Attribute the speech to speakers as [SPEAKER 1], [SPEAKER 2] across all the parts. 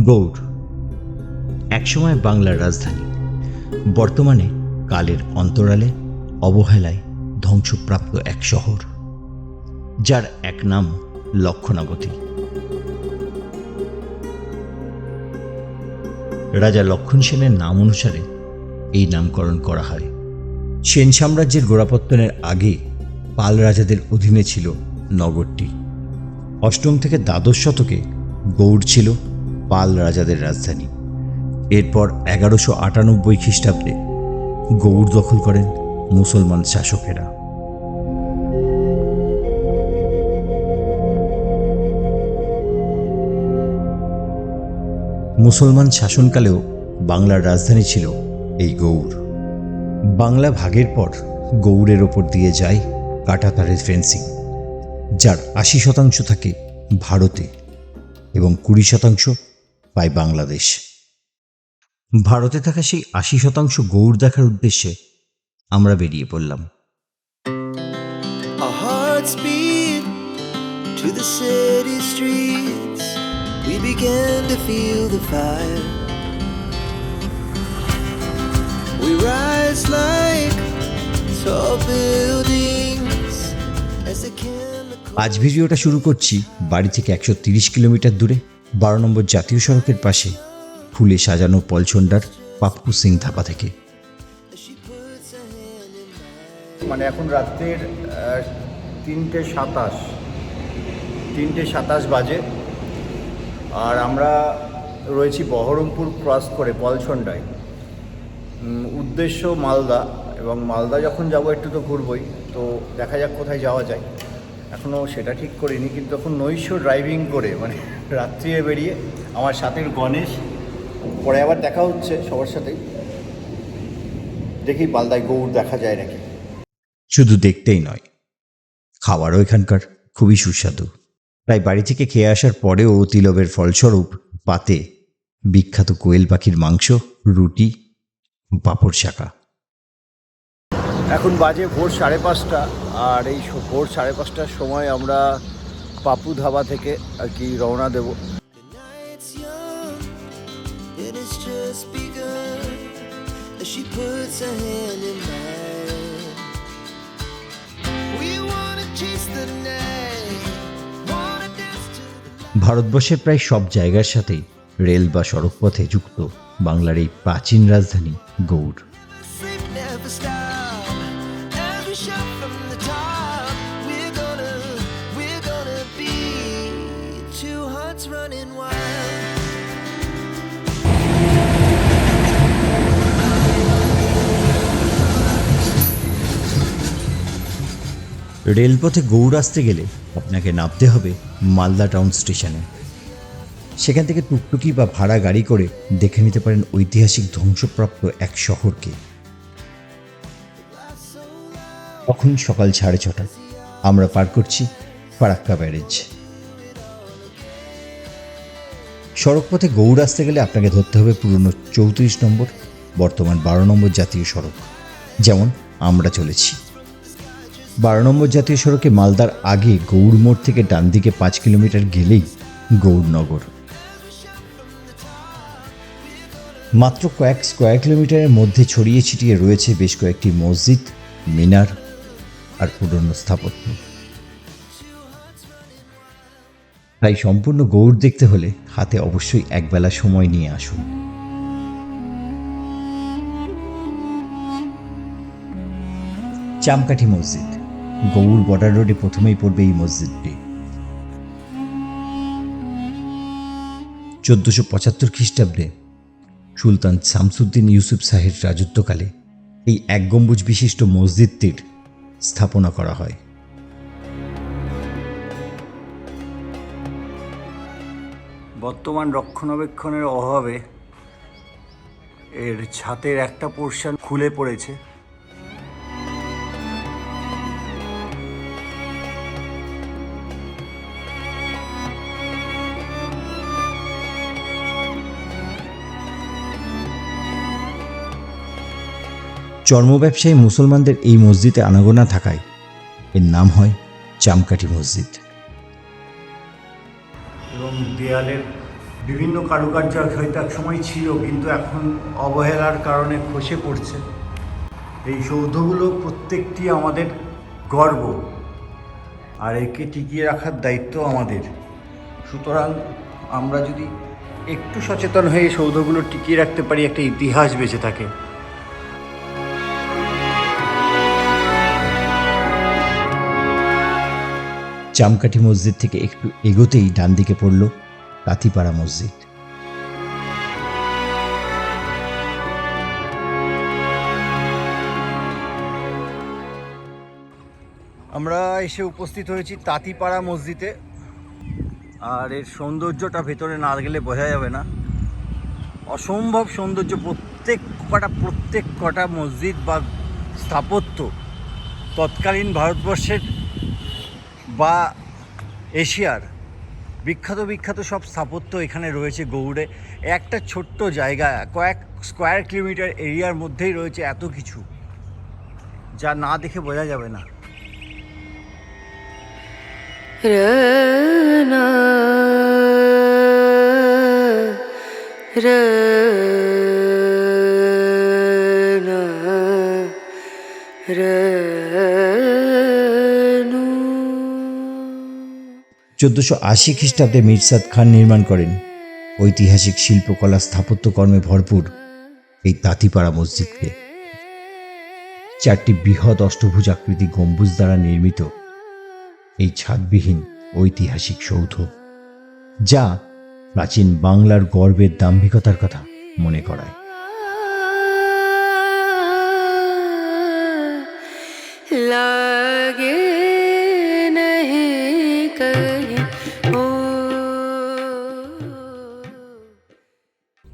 [SPEAKER 1] গৌড়। একসময় বাংলার রাজধানী। বর্তমানে কালের অন্তরালে অবহেলায় ধ্বংসপ্রাপ্ত এক শহর, যার এক নাম লক্ষণাবতী রাজা লক্ষণ সেনের নাম অনুসারে এই নামকরণ করা হয়। সেন সাম্রাজ্যের গোড়াপত্তনের আগে পাল রাজাদের অধীনে ছিল নগরটি। অষ্টম থেকে দ্বাদশ শতকে গৌড় ছিল পাল রাজাদের রাজধানী। এরপর এগারোশো আটানব্বই খ্রিস্টাব্দে গৌড় দখল করেন মুসলমান শাসকেরা। মুসলমান শাসনকালেও বাংলার রাজধানী ছিল এই গৌড়। বাংলা ভাগের পর গৌড়ের ওপর দিয়ে যায় কাটাতারের ফেন্সিং, যার আশি শতাংশ থাকে ভারতে এবং কুড়ি শতাংশ পায় বাংলাদেশ ভারতে থাকা সেই আশি শতাংশ গৌড় দেখার উদ্দেশ্যে আমরা বেরিয়ে পড়লাম
[SPEAKER 2] Our hearts beat to the city streets. We began to feel the fire. We rise like tall buildings as the chemicals.
[SPEAKER 1] আজ ভিডিওটা শুরু করছি বাড়ি থেকে একশো তিরিশ কিলোমিটার দূরে বারো নম্বর জাতীয় সড়কের পাশে ফুলে সাজানো পলছন্ডার পাপ্পু সিং ধাপা থেকে.
[SPEAKER 3] মানে এখন রাত্রের তিনটে সাতাশ তিনটে সাতাশ বাজে। আর আমরা রয়েছি বহরমপুর ক্রস করে পলছন্ডায় উদ্দেশ্য মালদা এবং মালদা যখন যাব একটু তো ঘুরবই, তো দেখা যাক কোথায় যাওয়া যায়। এখনও সেটা ঠিক করিনি, কিন্তু এখন নৈশ ড্রাইভিং করে মানে রাত্রিরে বেরিয়ে আমার সাথের গণেশ, পরে আবার দেখা হচ্ছে সবার সাথেই। দেখি মালদায় গৌড় দেখা যায় নাকি।
[SPEAKER 1] শুধু দেখতেই নয় খাবারও এখানকার খুবই সুস্বাদু। তাই বাড়ি থেকে খেয়ে আসার পরেও তিলবের ফলস্বরূপ পাতে বিখ্যাত কোয়েল পাখির মাংস, রুটি, পাঁপড় শাকা
[SPEAKER 3] এখন বাজে ভোর সাড়ে পাঁচটা, আর এই ভোর সাড়ে পাঁচটার সময় আমরা পাপু ধাবা থেকে আর কি রওনা দেব।
[SPEAKER 1] ভারতবর্ষের প্রায় সব জায়গার সাথেই রেল বা সড়কপথে যুক্ত বাংলার এই প্রাচীন রাজধানী গৌড়। রেলপথে গৌড় আসতে গেলে আপনাকে নামতে হবে মালদা টাউন স্টেশনে। সেখান থেকে টুকটুকি বা ভাড়া গাড়ি করে দেখে নিতে পারেন ঐতিহাসিক ধ্বংসপ্রাপ্ত এক শহরকে। তখন সকাল সাড়ে ছটা আমরা পার করছি ফারাক্কা ব্যারেজ। সড়কপথে গৌড় আসতে গেলে আপনাকে ধরতে হবে পুরনো চৌত্রিশ নম্বর, বর্তমান বারো নম্বর জাতীয় সড়ক, যেমন আমরা চলেছি। বারো নম্বর জাতীয় সড়কে মালদার আগে গৌড় মোড় থেকে ডান দিকে পাঁচ কিলোমিটার গেলেই গৌড়নগর। মাত্র কয়েক স্কোয়ার কিলোমিটারের মধ্যে ছড়িয়ে ছিটিয়ে রয়েছে বেশ কয়েকটি মসজিদ, মিনার আর পুরনো স্থাপত্য। তাই সম্পূর্ণ গৌড় দেখতে হলে হাতে অবশ্যই একবেলা সময় নিয়ে আসুন। চামকাঠি মসজিদ। গৌড় বর্ডার রোডে প্রথমেই পড়বে এই মসজিদটি। চোদ্দশো পঁচাত্তর খ্রিস্টাব্দে সুলতান শামসুদ্দিন ইউসুফ শাহের রাজত্বকালে এই এক গম্বুজ বিশিষ্ট মসজিদটির স্থাপনা করা হয়।
[SPEAKER 3] বর্তমান রক্ষণাবেক্ষণের অভাবে এর ছাতের একটা পোর্শন খুলে পড়েছে।
[SPEAKER 1] চর্ম ব্যবসায়ী মুসলমানদের এই মসজিদে আনাগোনা থাকায় এর নাম হয় চামকাঠি মসজিদ।
[SPEAKER 3] এবং দেয়ালের বিভিন্ন কারুকার্য হয়তো এক সময় ছিল, কিন্তু এখন অবহেলার কারণে খসে পড়ছে। এই সৌধগুলো প্রত্যেকটি আমাদের গর্ব, আর একে টিকিয়ে রাখার দায়িত্ব আমাদের। সুতরাং আমরা যদি একটু সচেতন হয়ে সৌধগুলো টিকিয়ে রাখতে পারি, একটা ইতিহাস বেঁচে থাকে।
[SPEAKER 1] চামকাঠি মসজিদ থেকে একটু এগোতেই ডান দিকে পড়ল তাঁতিপাড়া মসজিদ।
[SPEAKER 3] আমরা এসে উপস্থিত হয়েছি তাঁতিপাড়া মসজিদে। আর এর সৌন্দর্যটা ভেতরে না গেলে বোঝা যাবে না। অসম্ভব সৌন্দর্য, প্রত্যেক কটা প্রত্যেক কটা মসজিদ বা স্থাপত্য তৎকালীন ভারতবর্ষের বা এশিয়ার বিখ্যাত বিখ্যাত সব স্থাপত্য এখানে রয়েছে গৌড়ে। একটা ছোট্ট জায়গা, কয়েক স্কোয়ার কিলোমিটার এরিয়ার মধ্যেই রয়েছে এত কিছু, যা না দেখে বোঝা যাবে না।
[SPEAKER 4] Rana
[SPEAKER 1] চোদ্দশো আশি খ্রিস্টাব্দে মির্সাদ খান নির্মাণ করেন। ঐতিহাসিক শিল্পকলা স্থাপত্যকর্মে ভরপুর এই তাঁতিপাড়া মসজিদকে। চারটি বৃহৎ অষ্টভুজাকৃতি গম্বুজ দ্বারা নির্মিত এই ছাদবিহীন ঐতিহাসিক সৌধ, যা প্রাচীন বাংলার গর্বের দাম্ভিকতার কথা মনে করায়।
[SPEAKER 4] लागे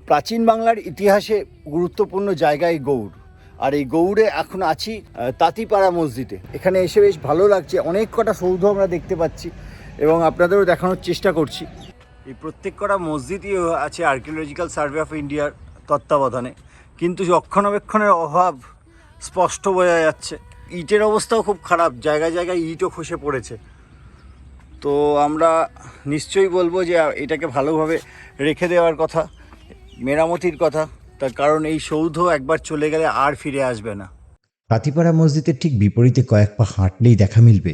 [SPEAKER 3] প্রাচীন বাংলার ইতিহাসে গুরুত্বপূর্ণ জায়গায় গৌড়। আর এই গৌড়ে এখন আছি তাঁতিপাড়া মসজিদে। এখানে এসে বেশ ভালো লাগছে, অনেক কটা সৌধ আমরা দেখতে পাচ্ছি এবং আপনাদেরও দেখানোর চেষ্টা করছি। এই প্রত্যেক কটা মসজিদই আছে আর্কিওলজিক্যাল সার্ভে অফ ইন্ডিয়ার তত্ত্বাবধানে। কিন্তু রক্ষণাবেক্ষণের অভাব স্পষ্ট বোঝা যাচ্ছে। ইটের অবস্থাও খুব খারাপ, জায়গায় জায়গায় ইটও খসে পড়েছে। তো আমরা নিশ্চয়ই বলব যে এটাকে ভালোভাবে রেখে দেওয়ার কথা। মেরামতির কথা, তার কারণ এই সৌধ একবার চলে গেলে আর ফিরে আসবে না।
[SPEAKER 1] কাতিপাড়া মসজিদের ঠিক বিপরীতে কয়েক পা হাঁটলেই দেখা মিলবে,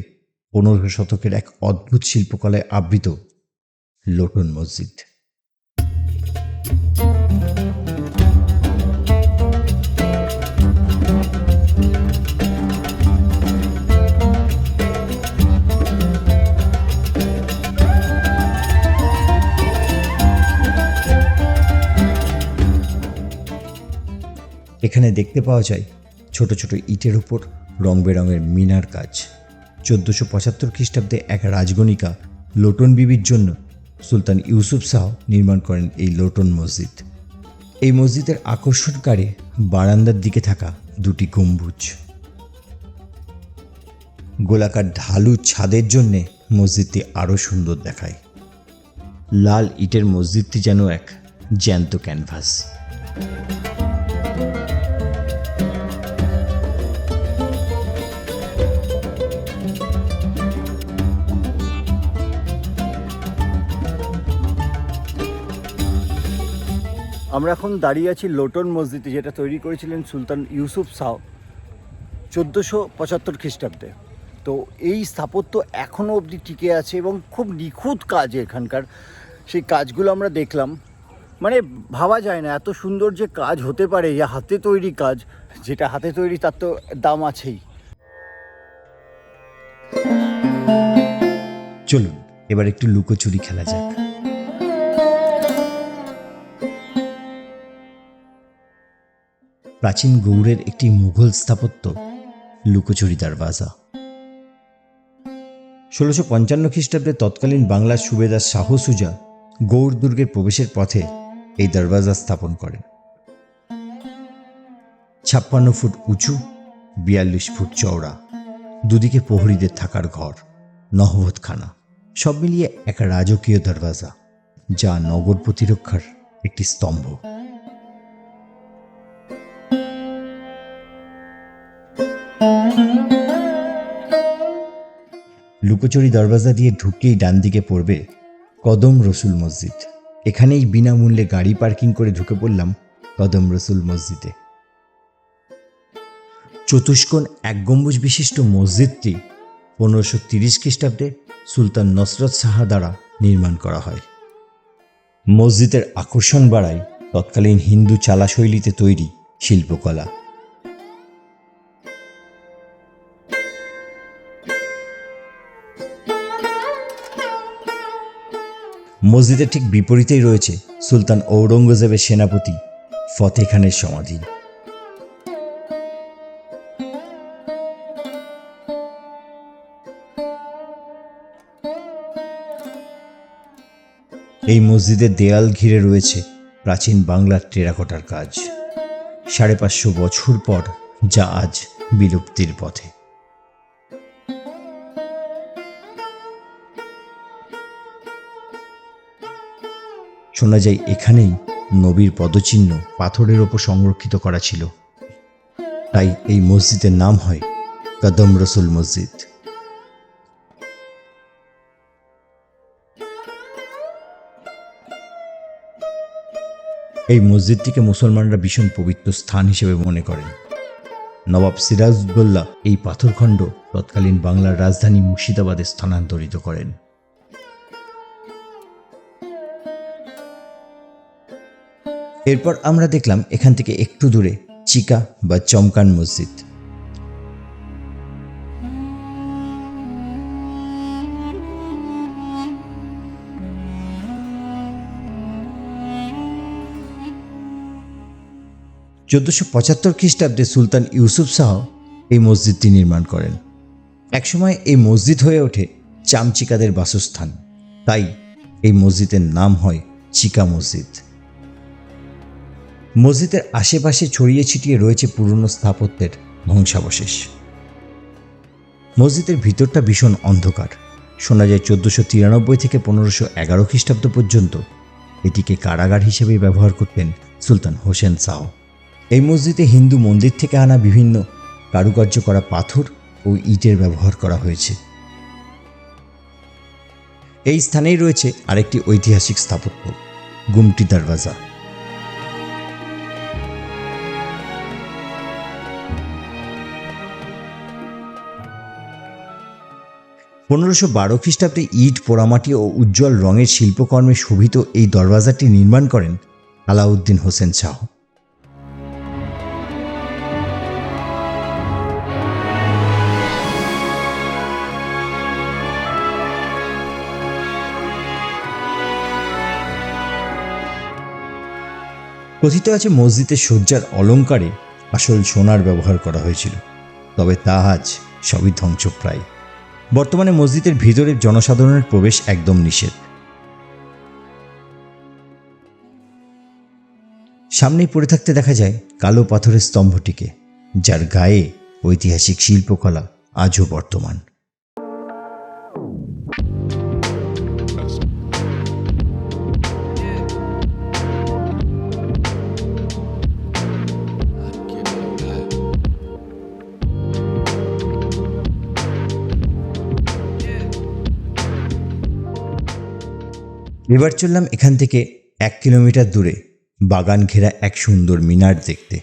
[SPEAKER 1] পনেরো শতকের এক অদ্ভুত শিল্পকলায় আবৃত লোটন মসজিদ। এখানে দেখতে পাওয়া যায় ছোট ছোট ইটের উপর রং বেরঙের মিনার কাজ। চোদ্দোশো পঁচাত্তর খ্রিস্টাব্দে এক রাজগণিকা লোটন বিবির জন্য সুলতান ইউসুফ শাহ নির্মাণ করেন এই লোটন মসজিদ। এই মসজিদের আকর্ষণকারী বারান্দার দিকে থাকা দুটি গম্বুজ। গোলাকার ঢালু ছাদের জন্যে মসজিদটি আরও সুন্দর দেখায়। লাল ইটের মসজিদটি যেন এক জ্যান্ত ক্যানভাস।
[SPEAKER 3] আমরা এখন দাঁড়িয়ে আছি লোটন মসজিদে, যেটা তৈরি করেছিলেন সুলতান ইউসুফ শাহ চোদ্দোশো পঁচাত্তর খ্রিস্টাব্দে। তো এই স্থাপত্য এখনও অবধি টিকে আছে এবং খুব নিখুঁত কাজ এখানকার। সেই কাজগুলো আমরা দেখলাম। মানে ভাবা যায় না, এত সুন্দর যে কাজ হতে পারে, যে হাতে তৈরি কাজ, যেটা হাতে তৈরি তার তো দাম আছেই।
[SPEAKER 1] চলুন, এবার একটু লুকোচুরি খেলা যাক। প্রাচীন গৌড়ের একটি মুঘল স্থাপত্য লুকোচুরি দরওয়াজা ষোলোশো পঞ্চান্ন খ্রিস্টাব্দে তৎকালীন বাংলার সুবেদার শাহ সুজা গৌড় দুর্গের প্রবেশের পথে এই দরওয়াজা স্থাপন করেন। ছাপ্পান্ন ফুট উঁচু, বিয়াল্লিশ ফুট চওড়া, দুদিকে প্রহরীদের থাকার ঘর, নহবতখানা, সব মিলিয়ে এক রাজকীয় দরওয়াজা, যা নগর প্রতিরক্ষার একটি স্তম্ভ। লুকোচুরি দরওয়াজা দিয়ে ঢুকলেই ডান দিকে পড়বে কদম রসুল মসজিদ। এখানেই বিনামূল্যে গাড়ি পার্কিং করে ঢুকে পড়লাম কদম রসুল মসজিদে। চতুষ্কোণ এক গম্বুজ বিশিষ্ট মসজিদটি পনেরোশো তিরিশ খ্রিস্টাব্দে সুলতান নসরত সাহা দ্বারা নির্মাণ করা হয়। মসজিদের আকর্ষণ বাড়ায় তৎকালীন হিন্দু চালা শৈলীতে তৈরি শিল্পকলা। মসজিদের ঠিক বিপরীতেই রয়েছে সুলতান ঔরঙ্গজেবের সেনাপতি ফতে খানের সমাধি। এই মসজিদের দেয়াল ঘিরে রয়েছে প্রাচীন বাংলার টেরাকোটার কাজ। সাড়ে পাঁচশো বছর পর যা আজ বিলুপ্তির পথে। শোনা যায় এখানেই নবীর পদচিহ্ন পাথরের ওপর সংরক্ষিত করা ছিল। তাই এই মসজিদের নাম হয় কদম রসুল মসজিদ। এই মসজিদটিকে মুসলমানরা ভীষণ পবিত্র স্থান হিসেবে মনে করেন। নবাব সিরাজউদ্দৌলা এই পাথরখণ্ড তৎকালীন বাংলার রাজধানী মুর্শিদাবাদে স্থানান্তরিত করেন। এরপর আমরা দেখলাম এখান থেকে একটু দূরে চিকা বা চমকান মসজিদ। চোদ্দশো পঁচাত্তর খ্রিস্টাব্দে সুলতান ইউসুফ শাহ এই মসজিদটি নির্মাণ করেন। একসময় এই মসজিদ হয়ে ওঠে চামচিকাদের বাসস্থান। তাই এই মসজিদের নাম হয় চিকা মসজিদ। মসজিদের আশেপাশে ছড়িয়ে ছিটিয়ে রয়েছে পুরনো স্থাপত্যের ধ্বংসাবশেষ। মসজিদের ভিতরটা ভীষণ অন্ধকার। শোনা যায় চোদ্দোশো তিরানব্বই থেকে পনেরোশো এগারো খ্রিস্টাব্দ পর্যন্ত এটিকে কারাগার হিসেবে ব্যবহার করতেন সুলতান হোসেন শাহ। এই মসজিদে হিন্দু মন্দির থেকে আনা বিভিন্ন কারুকার্য করা পাথর ও ইটের ব্যবহার করা হয়েছে। এই স্থানেই রয়েছে আরেকটি ঐতিহাসিক স্থাপত্য, গুমটি দরওয়াজা। পনেরোশো বারো খ্রিস্টাব্দে ইট, পোড়ামাটি ও উজ্জ্বল রঙের শিল্পকর্মে শোভিত এই দরওয়াজাটি নির্মাণ করেন আলাউদ্দিন হোসেন শাহ। কথিত আছে, মসজিদের শয্যার অলঙ্কারে আসল সোনার ব্যবহার করা হয়েছিল, তবে তা আজ সবই ধ্বংসপ্রায়। বর্তমানে মসজিদের ভিতরে জনসাধারণের প্রবেশ একদম নিষেধ। সামনেই পড়ে থাকতে দেখা যায় কালো পাথরের স্তম্ভটিকে, যার গায়ে ঐতিহাসিক শিল্পকলা আজও বর্তমান। এবার চললাম এখান থেকে এক কিলোমিটার দূরে বাগান ঘেরা এক সুন্দর মিনার দেখতে।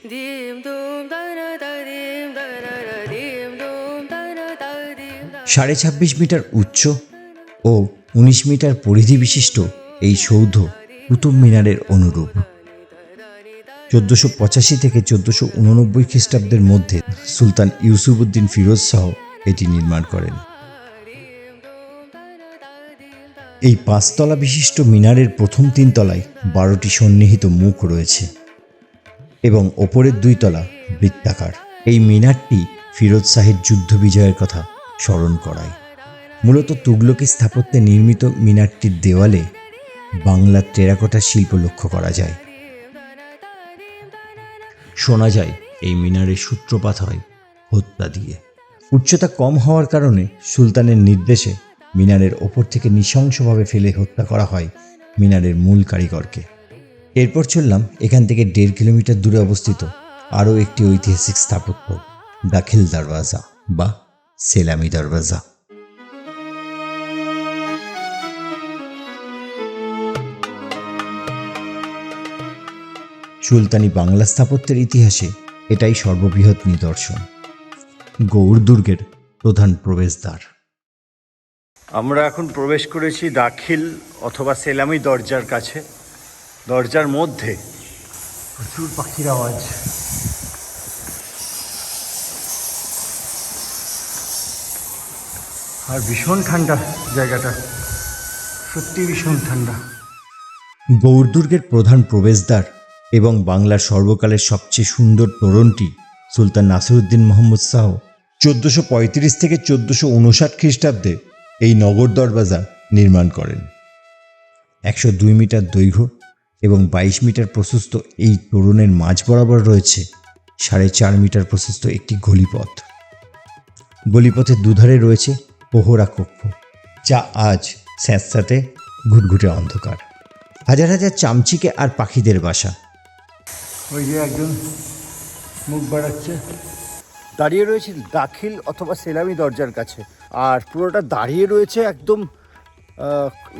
[SPEAKER 1] সাড়ে ছাব্বিশ মিটার উচ্চ ও উনিশ মিটার পরিধি বিশিষ্ট এই সৌধ কুতুব মিনারের অনুরূপ। চোদ্দশো পঁচাশি থেকে চোদ্দশো উননব্বই খ্রিস্টাব্দের মধ্যে সুলতান ইউসুফউদ্দিন ফিরোজ শাহ এটি নির্মাণ করেন। এই পাঁচতলা বিশিষ্ট মিনারের প্রথম তিন তলায় বারোটি সন্নিহিত মুখ রয়েছে এবং ওপরের দুই তলা বৃত্তাকার। এই মিনারটি ফিরোজ শাহের যুদ্ধ বিজয়ের কথা স্মরণ করায়। মূলত তুগলকি স্থাপত্যে নির্মিত মিনারটির দেওয়ালে বাংলার টেরাকোটা শিল্প লক্ষ্য করা যায়। শোনা যায়, এই মিনারের সূত্রপাত হয় হত্যা দিয়ে। উচ্চতা কম হওয়ার কারণে সুলতানের নির্দেশে মিনারের ওপর থেকে নৃশংসভাবে ফেলে হত্যা করা হয় মিনারের মূল কারিগরকে। এরপর চললাম এখান থেকে দেড় কিলোমিটার দূরে অবস্থিত আরও একটি ঐতিহাসিক স্থাপত্য, দাখিল দরওয়াজা বা সেলামি দরওয়াজা। সুলতানি বাংলা স্থাপত্যের ইতিহাসে এটাই সর্ববৃহৎ নিদর্শন গৌড় দুর্গের প্রধান প্রবেশদ্বার।
[SPEAKER 3] আমরা এখন প্রবেশ করেছি দাখিল অথবা সেলামি দরজার কাছে। দরজার মধ্যে। প্রচুর পাখির আওয়াজ। আর ভীষণ ঠান্ডা জায়গাটা। সত্যি ভীষণ ঠান্ডা।
[SPEAKER 1] গৌড় দুর্গের প্রধান প্রবেশদ্বার এবং বাংলার সর্বকালের সবচেয়ে সুন্দর তোরণটি সুলতান নাসিরুদ্দিন মোহাম্মদ শাহ চোদ্দোশো পঁয়ত্রিশ থেকে চোদ্দোশো উনষাট খ্রিস্টাব্দে এই নগর দরবাজা নির্মাণ করেন। একশো দুই মিটার দৈর্ঘ্য এবং বাইশ মিটার প্রশস্ত এই তোরণের মাঝ বরাবর রয়েছে সাড়ে চার মিটার প্রশস্ত একটি গলিপথ। গলিপথের দুধারে রয়েছে পোহরা কক্ষ, যা আজ স্যাঁতস্যাঁতে ঘুটঘুটে অন্ধকার। হাজার হাজার চামচিকে আর পাখিদের বাসা।
[SPEAKER 3] ওই যে একজন মুখ বাড়াচ্ছে। দাঁড়িয়ে রয়েছে দাখিল অথবা সেলামি দরজার কাছে। আর পুরোটা দাঁড়িয়ে রয়েছে একদম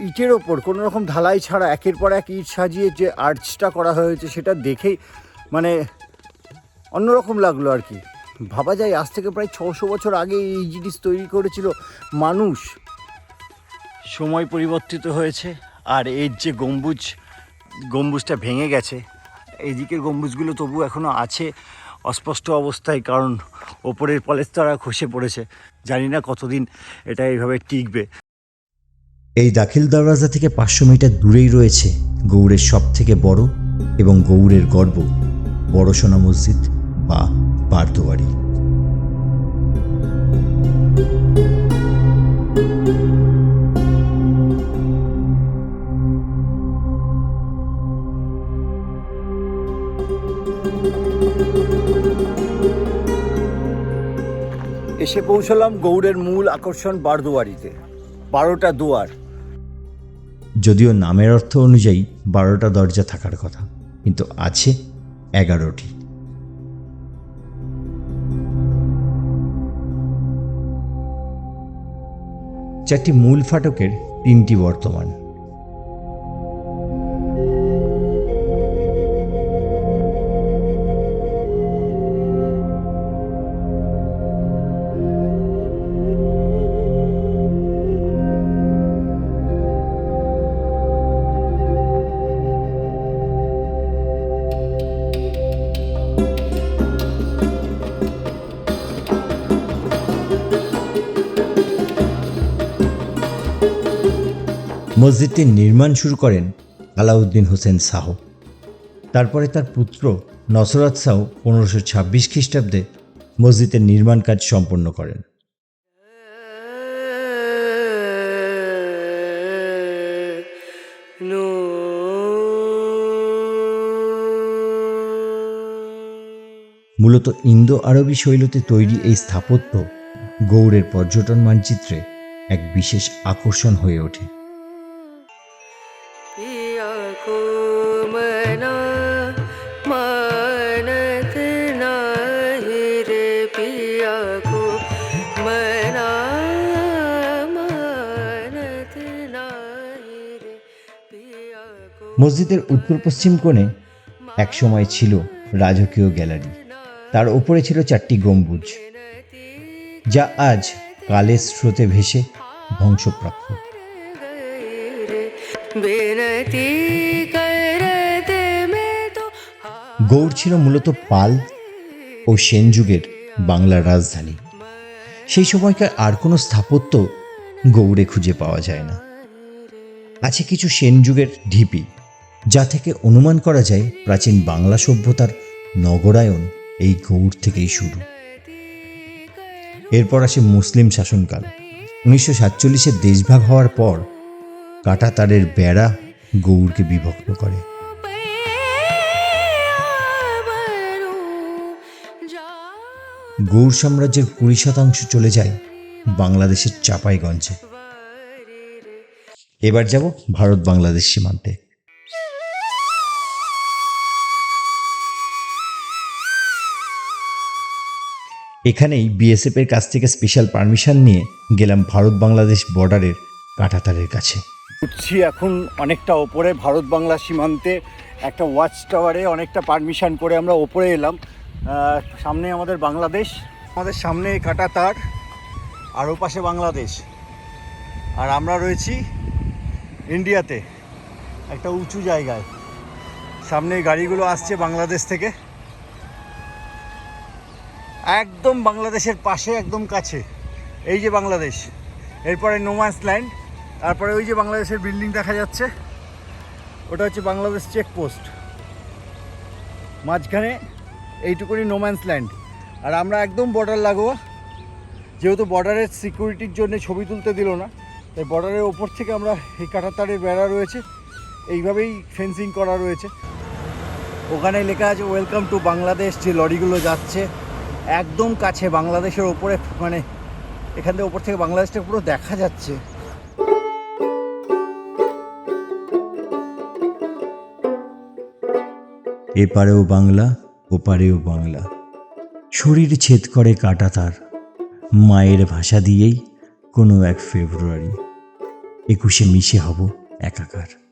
[SPEAKER 3] ইটের ওপর। কোনো রকম ঢালাই ছাড়া একের পর এক ইট সাজিয়ে যে আর্চটা করা হয়েছে সেটা দেখেই মানে অন্যরকম লাগল আর কি। ভাবা যায় আজ থেকে প্রায় ছশো বছর আগে এই জিনিস তৈরি করেছিল মানুষ। সময় পরিবর্তিত হয়েছে আর এর যে গম্বুজ, গম্বুজটা ভেঙে গেছে, এইদিকের গম্বুজগুলো তবু এখনও আছে। অস্পষ্ট অবস্থায়, কারণ ওপরের পলেস্তরা খসে পড়েছে। জানি না কতদিন এটা এইভাবে টিকবে।
[SPEAKER 1] এই দাখিল দরওয়াজা থেকে পাঁচশো মিটার দূরেই রয়েছে গৌড়ের সব থেকে বড় এবং গৌড়ের গর্ব, বড়সোনা মসজিদ বা বারদোয়ারি।
[SPEAKER 3] এসে পৌঁছলাম গৌড়ের মূল আকর্ষণ বারদুয়ারিতে, বারোটা দুয়ার।
[SPEAKER 1] যদিও নামের অর্থ অনুযায়ী বারোটা দরজা থাকার কথা, কিন্তু আছে এগারোটি। চারটি মূল ফাটকের তিনটি বর্তমান। মসজিদটির নির্মাণ শুরু করেন আলাউদ্দিন হোসেন শাহ। তারপরে তার পুত্র নসরত শাহ পনেরোশো ছাব্বিশ খ্রিস্টাব্দে মসজিদের নির্মাণ কাজ সম্পন্ন করেন। মূলত ইন্দো আরবি শৈলীতে তৈরি এই স্থাপত্য গৌড়ের পর্যটন মানচিত্রে এক বিশেষ আকর্ষণ হয়ে ওঠে। মসজিদের উত্তর পশ্চিম কোণে একসময় ছিল রাজকীয় গ্যালারি। তার উপরে ছিল চারটি গম্বুজ, যা আজ কালের স্রোতে ভেসে ধ্বংসপ্রাপ্ত। গৌড় ছিল মূলত পাল ও সেন যুগের বাংলার রাজধানী। সেই সময়কার আর কোনো স্থাপত্য গৌড়ে খুঁজে পাওয়া যায় না। আছে কিছু সেন যুগের ঢিপি। যা থেকে অনুমান করা যায় প্রাচীন বাংলা সভ্যতার নগরায়ন এই গৌড় থেকেই শুরু। এরপর আসে মুসলিম শাসনকাল। উনিশশো সাতচল্লিশের দেশভাগ হওয়ার পর কাঁটাতারের বেড়া গৌড়কে বিভক্ত করে। গৌড় সাম্রাজ্যের কুড়ি শতাংশ চলে যায় বাংলাদেশের চাপাইগঞ্জে। এবার যাব ভারত বাংলাদেশ সীমান্তে। এখানেই বিএসএফ এর কাছ থেকে স্পেশাল পারমিশন নিয়ে গেলাম ভারত বাংলাদেশ বর্ডারের কাঁটাতারের কাছে।
[SPEAKER 3] উঠছি এখন অনেকটা ওপরে, ভারত বাংলা সীমান্তে
[SPEAKER 1] একটা ওয়াচ টাওয়ারে অনেকটা পারমিশন করে আমরা ওপরে এলাম। সামনে আমাদের বাংলাদেশ, আমাদের সামনে কাটা তার আর ও পাশে বাংলাদেশ। আর আমরা রয়েছি ইন্ডিয়াতে একটা উঁচু জায়গায়। সামনে গাড়িগুলো আসছে বাংলাদেশ থেকে। একদম বাংলাদেশের পাশে, একদম কাছে। এই যে বাংলাদেশ। এরপরে নোম্যান্স ল্যান্ড তারপরে ওই যে বাংলাদেশের বিল্ডিং দেখা যাচ্ছে। ওটা হচ্ছে বাংলাদেশ চেকপোস্ট মাঝখানে এইটুকুনি নোম্যান্স ল্যান্ড আর আমরা একদম বর্ডার লাগোয়া। যেহেতু বর্ডারের সিকিউরিটির জন্য ছবি তুলতে দিল না, তাই বর্ডারের ওপর থেকে আমরা এই কাঁটাতারের বেড়া রয়েছে। এইভাবেই ফেন্সিং করা রয়েছে। ওখানে লেখা আছে ওয়েলকাম টু বাংলাদেশ যে লরিগুলো যাচ্ছে। একদম কাছে বাংলাদেশের ওপরে মানে এখান থেকে ওপর থেকে বাংলাদেশটা পুরো দেখা যাচ্ছে।
[SPEAKER 5] এপারেও বাংলা, ওপারেও বাংলা। শরীর ছেদ করে কাটা তার। মায়ের ভাষা দিয়েই কোনো এক ফেব্রুয়ারি। একুশে মিশে হব একাকার।